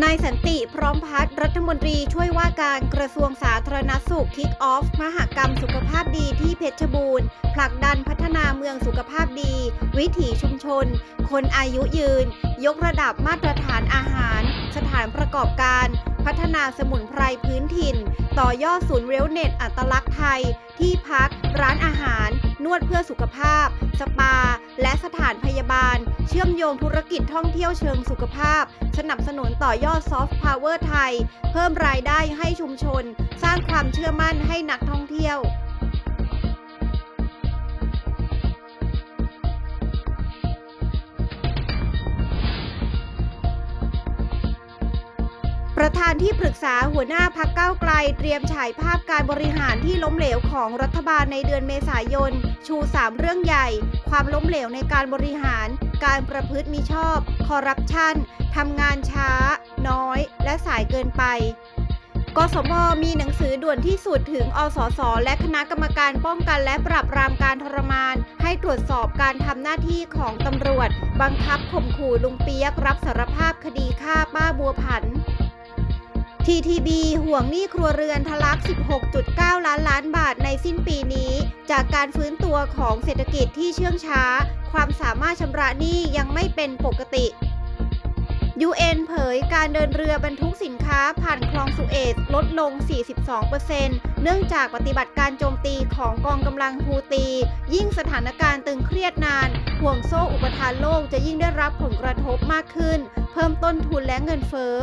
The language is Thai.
นายสันติพร้อมพัฒน์รัฐมนตรีช่วยว่าการกระทรวงสาธารณสุขคิกออฟ มหกรรมสุขภาพดีที่เพชรบูรณ์ ผลักดันพัฒนาเมืองสุขภาพดี วิถีชุมชน คนอายุยืน ยกระดับมาตรฐานอาหาร สถานประกอบการ พัฒนาสมุนไพรพื้นถิ่น ต่อยอดศูนย์เวลเน็ตอัตลักษณ์ไทย ที่พัก ร้านอาหาร นวดเพื่อสุขภาพ สปา และสถานพยาบาล เชื่อมโยงธุรกิจท่องเที่ยวเชิงสุขภาพ สนับสนุนต่อยอดซอฟต์พาวเวอร์ไทย เพิ่มรายได้ให้ชุมชน สร้างความเชื่อมั่นให้นักท่องเที่ยว ประธานที่ปรึกษาหัวหน้าพักเก้าไกล เตรียมฉายภาพการบริหารที่ล้มเหลวของรัฐบาลในเดือนเมษายน ชู 3 เรื่องใหญ่ ความล้มเหลวในการบริหาร การประพฤติมิชอบ คอร์รัปชันทำงานช้า น้อย และสายเกินไปกสมมีหนังสือด่วนที่สุดถึง อสส และคณะกรรมการป้องกันและปราบปรามการทรมาน ให้ตรวจสอบการทำหน้าที่ของตำรวจ บังคับข่มขู่ลุงเปียกรับสารภาพคดีฆ่าป้าบัวผัน TTB ห่วงหนี้ครัวเรือนทะลัก 16.9 ล้านล้านบาทในสิ้นปีนี้ จากการฟื้นตัวของเศรษฐกิจที่เชื่องช้า ความสามารถชำระหนี้ยังไม่เป็นปกติ UN เผยการเดินเรือบรรทุกสินค้าผ่านคลองสุเอตลดลง 42%เนื่องจากปฏิบัติการโจมตีของกองกำลังฮูตี ยิ่งสถานการณ์ตึงเครียดนาน ห่วงโซ่อุปทานโลกจะยิ่งได้รับผลกระทบมากขึ้น เพิ่มต้นทุนและเงินเฟ้อ